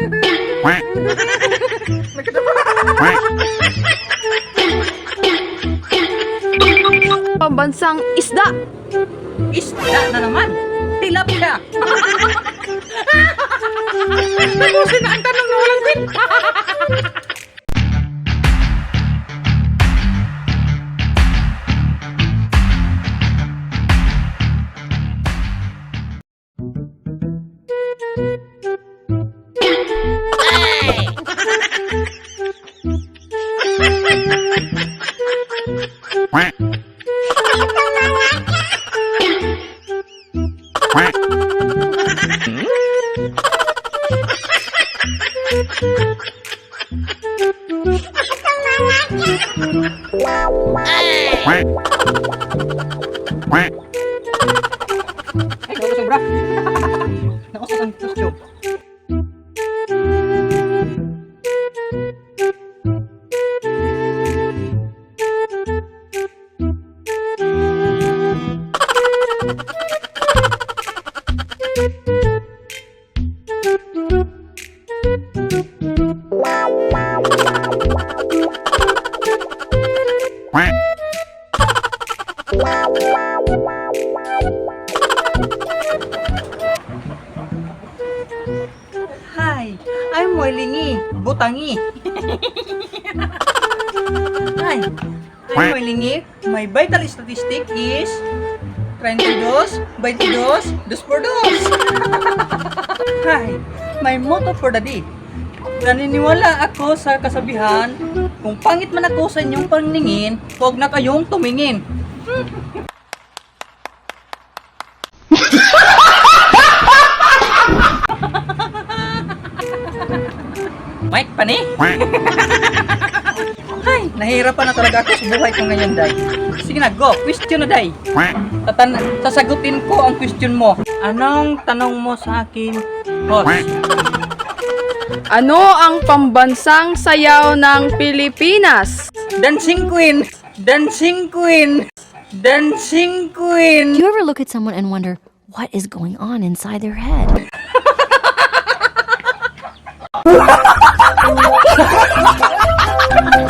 Pambansang isda. Isda na naman. Tilapia. Tapusin na ang tanong na walang. Ay, nakusog bra. Nakusog statistic is 32, 22, dos por dos. Hi, my motto for the day. Naniniwala ako sa kasabihan, kung pangit man ako sa inyong paningin, huwag na kayong tumingin. Mike, pani? Nahihirapan na talaga ako sa buhay ko ngayon, Day. Sige na, go. Question na, Day. Tatan sasagutin ko ang question mo. Anong tanong mo sa akin, host? Ano ang pambansang sayaw ng Pilipinas? Dancing Queen! Dancing Queen! Dancing Do Queen! you ever look at someone and wonder what is going on inside their head?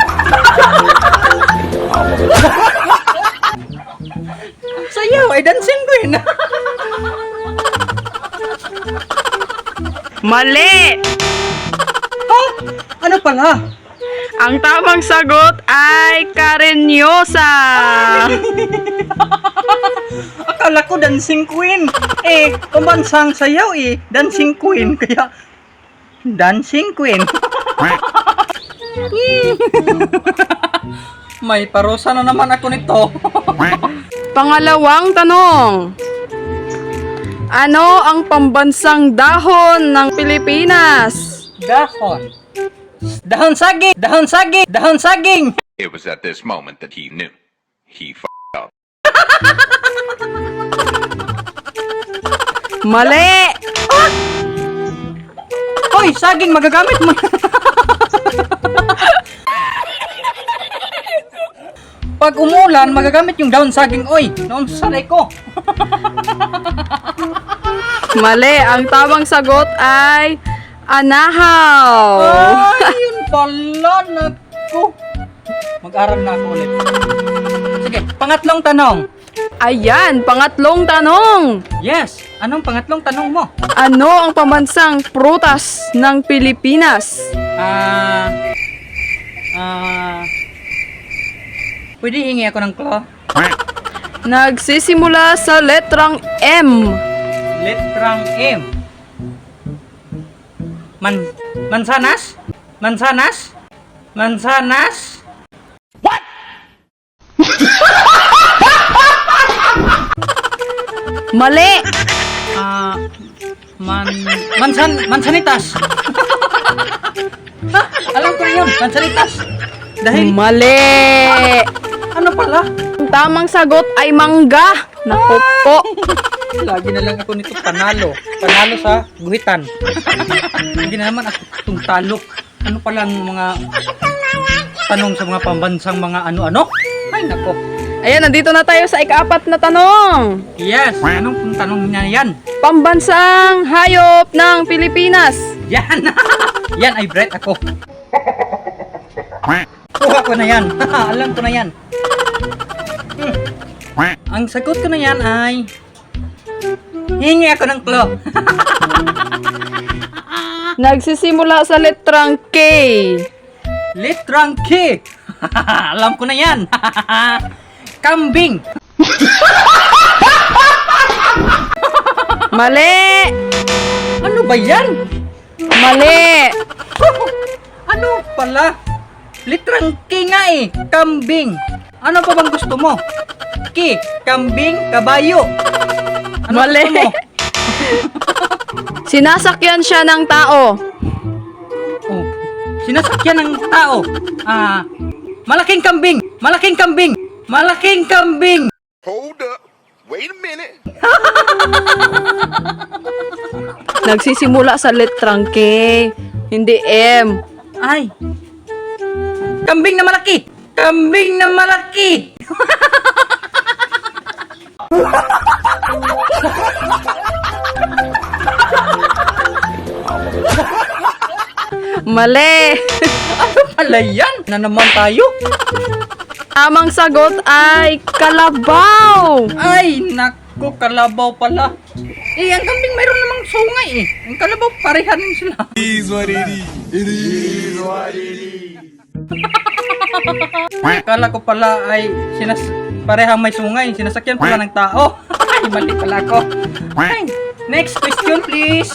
Mali! ha? Ano pala? Ang tamang sagot ay Karenyosa. Akala ko Dancing Queen. Eh, pambansang sayaw eh. Dancing Queen. Kaya, Dancing Queen. May parusa na naman ako nito. Pangalawang tanong. Ano ang pambansang dahon ng Pilipinas? Dahon. Dahon saging! Dahon saging! Dahon saging! It was at this moment that he knew. He f***ed up. Mali! Hoy, saging magagamit mo. Pag umulan, magagamit yung dahon saging. Oy, noon sa sanay ko. Mali! Ang tamang sagot ay anahaw. Ay, yun pala. Naku. Mag-aral na ako ulit. Sige, pangatlong tanong. Ayan, pangatlong tanong. Yes, anong pangatlong tanong mo? Ano ang pambansang prutas ng Pilipinas? Ah... Ah... pwede hingi ako ng claw? Nagsisimula sa letrang M. Letrang M. Man mansanas? Mansanas? Mansanas? Mali! Ah, man mansan mansanitas. ha, alam ko na yun, mansanitas. Dahil Mali! ano pala? Ang tamang sagot ay mangga. Naku po. Lagi na lang ako nito panalo. Panalo sa guhitan. Hindi na naman ako itong talo. Ano palang mga tanong sa mga pambansang mga ano-ano? Ay, nako. Ayan, nandito na tayo sa ikaapat na tanong. Yes, anong tanong niya yan? Pambansang hayop ng Pilipinas. Yan! yan ay bright ako. Kuha ko na yan. Alam ko na yan. quack, Ang sagot ko na yan ay... Hingi ako ng clue. Nagsisimula sa letrang K. Litrang K. Alam ko na yan. Kambing. Mali! Ano ba yan? Mali! Ano pala? Litrang K nga eh. Kambing. Ano pa bang gusto mo? K. Kambing. Kabayo. Ano Mali. Sinasakyan siya ng tao. Oh, sinasakyan ng tao. Ah, malaking kambing. Malaking kambing. Malaking kambing. Hold up. Wait a minute. Nagsisimula sa letrang K. Hindi M. Ay. Kambing na malaki. Kambing na malaki. Mali! Ano pala yan? Na naman tayo? Tamang sagot ay kalabaw! Ay, naku, kalabaw pala. Eh, ang kambing mayroon namang sungay eh. Ang kalabaw, parehan din sila. quack, Akala ko pala ay sinas parehang may sungay. Sinasakyan pala ng tao. Ay, mali pala ako. Ay, next question please.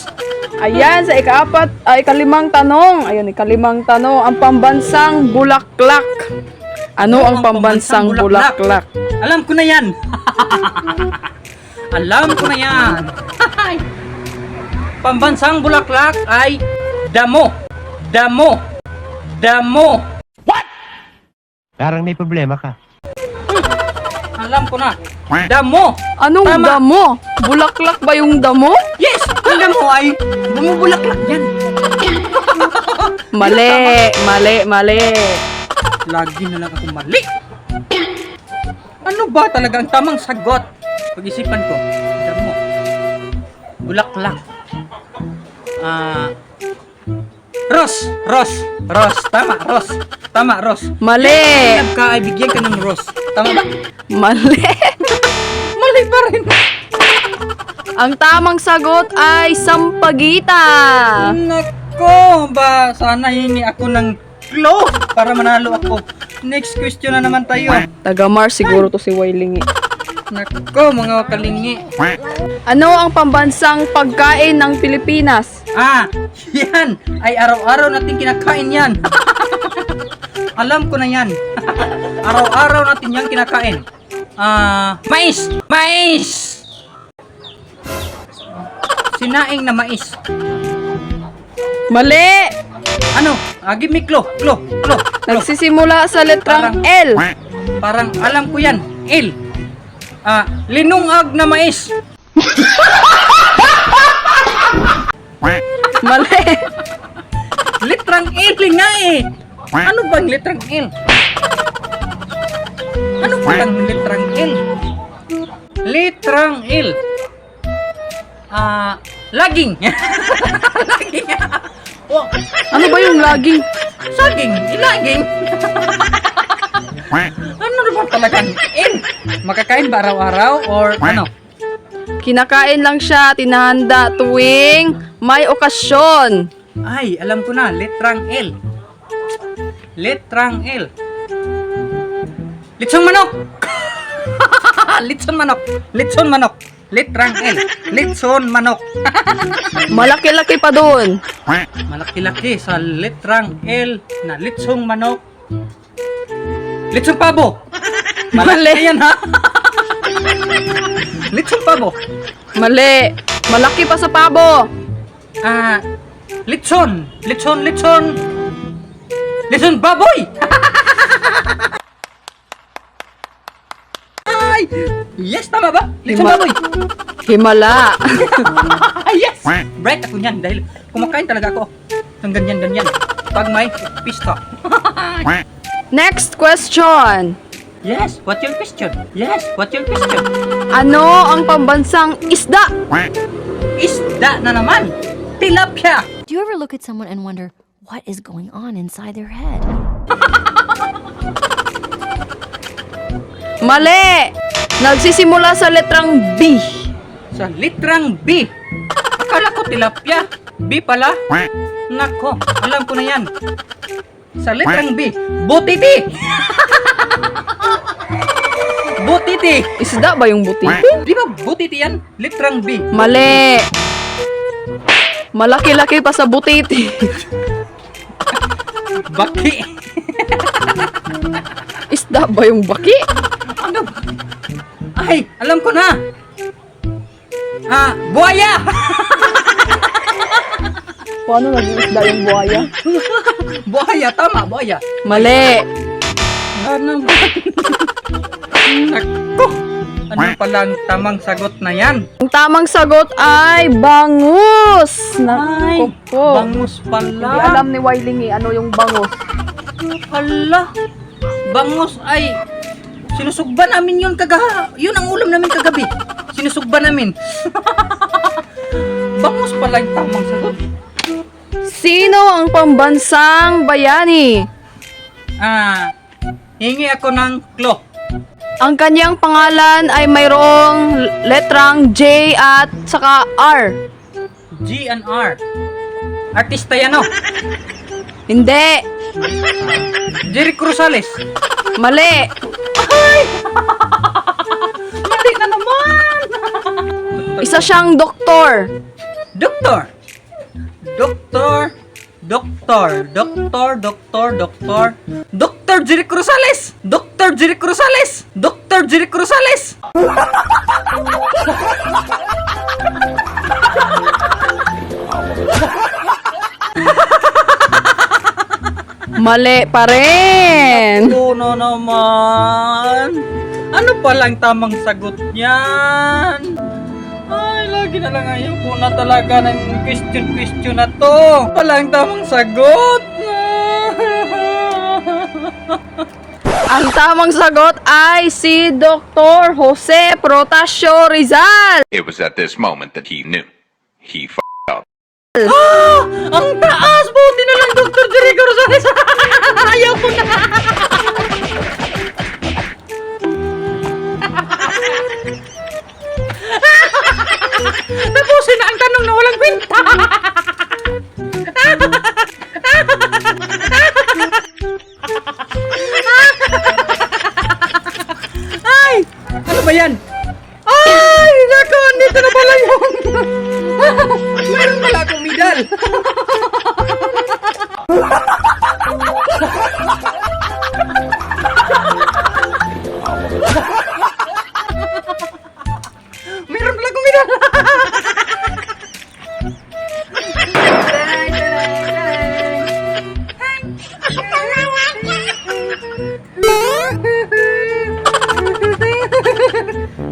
Ayan, sa ikaapat, ay ikalimang tanong. Ayun, ikalimang tanong. Ang pambansang bulaklak. Ano ang pambansang bulaklak? Alam ko na yan. Alam ko na yan. Pambansang bulaklak ay damo. Damo. Damo. Parang may problema ka. Alam ko na. Damo. Anong Tama. damo? Bulaklak ba yung damo? Yes! Ang damo ay bumubulaklak yan. Mali, mali, mali. Lagi na lang ako mali. Ano ba talaga ang tamang sagot? Pag-isipan ko. Damo. Bulaklak. Ah... Ros! Ros! Ros! Tama, Ros! Tama, Ros! Mali, Pinag ka ay bigyan ka ng Ros. Tama ba? mali. Mali pa rin. Ang tamang sagot ay sampagita. Nako ba? Sana hingi ako ng glow para manalo ako. Next question na naman tayo. Taga Mars siguro to si Wailingi. Nako, mga kalingi. Ano ang pambansang pagkain ng Pilipinas? Ah, yan. Ay araw-araw natin kinakain yan. Alam ko na yan. araw-araw natin yan kinakain. Ah, mais! Mais! Sinaing na mais. Mali! Ano? Ah, give me clue. Clue. Clue. clue. Nagsisimula sa letrang Parang- L. Parang alam ko yan. Il. Ah, linungag na mais. Mali. Litrang Il nga eh. Ano bang litrang L? Ano ba ang litrang L? Litrang L. Ah, laging. laging. oh, Ano ba yung laging? saging, ilaging. Ano na ba talagang L? Makakain ba araw-araw or ano? Kinakain lang siya, tinahanda tuwing may okasyon. Ay, alam ko na, litrang L. Litrang L. Litsong manok! Litson manok! Litson manok! Litrang L. Litson manok. Malaki-laki pa doon. Malaki-laki sa litrang L na litsong manok. Litsong pabo! Mali. yan ha! litsong pabo! Mali. Malaki pa sa pabo. Ah, litson! Litson, litson! Litson baboy! Ay! Yes, tama ba? Litson Hima- baboy! Himala. Yes! Bright ako niyan dahil kumakain talaga ako ng ganyan-ganyan pag may pista. Next question. yes, what your question? Yes, what your question? Ano ang pambansang isda? Isda na naman! Tilapia! Do Do you ever look at someone and wonder what is going on inside their head? Mali! Nagsisimula sa letrang B. Sa litrang B. Akala ko tilapia. B pala. Nako, alam ko na yan. Sa litrang B, butiti. butiti. Isda ba yung buti? Di ba butiti yan? Litrang B. Mali! Malaki-laki pa sa butiti. Baki. Isda ba yung baki? Ano ba? Ay, alam ko na. Ah, buaya. Paano naging isda yung buhaya? tama, buaya. Mali! Ano ba? Nako. Ano pala ang tamang sagot na yan? Ang tamang sagot ay bangus! Ay, Naku po. bangus pala. Hindi alam ni Wailingi ano yung bangus. Hala, bangus ay sinusugba namin yun kagaha. Yun ang ulam namin kagabi. Sinusugba namin. bangus pala yung tamang sagot. Sino ang pambansang bayani? Ah, hingi ako ng clue. Ang kanyang pangalan ay mayroong letrang J at saka R. G and R. Artista yan, no? Hindi. Jerry Cruzales. Mali. Mali na naman! Isa siyang doktor. Doktor. Doktor. Doktor. Doktor. Doktor. Doktor. Doktor Jerry Cruzales. Doktor Jerry Cruzales. Doktor Jerry Cruzales. Mali pa rin. Tuno naman. Ano palang tamang sagot niyan? Lagi na lang ayaw ko na talaga ng question-question na to. Walang tamang sagot. Ang tamang sagot ay si Dr. Jose Protasio Rizal. It was at this moment that he knew. He f***ed up. Ah! Ang taas! Buti na lang, Dr. Jericho Rosales! Kwenta! Ay! Ano ba yan? Ay! Nako! Dito na pala yung... Meron pala akong medal!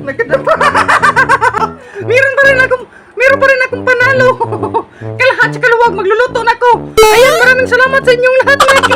Nagkadapa! meron pa rin akong meron pa rin akong panalo. Kalahat sa kaluwag magluluto na ako. Ayan, maraming salamat sa inyong lahat mga!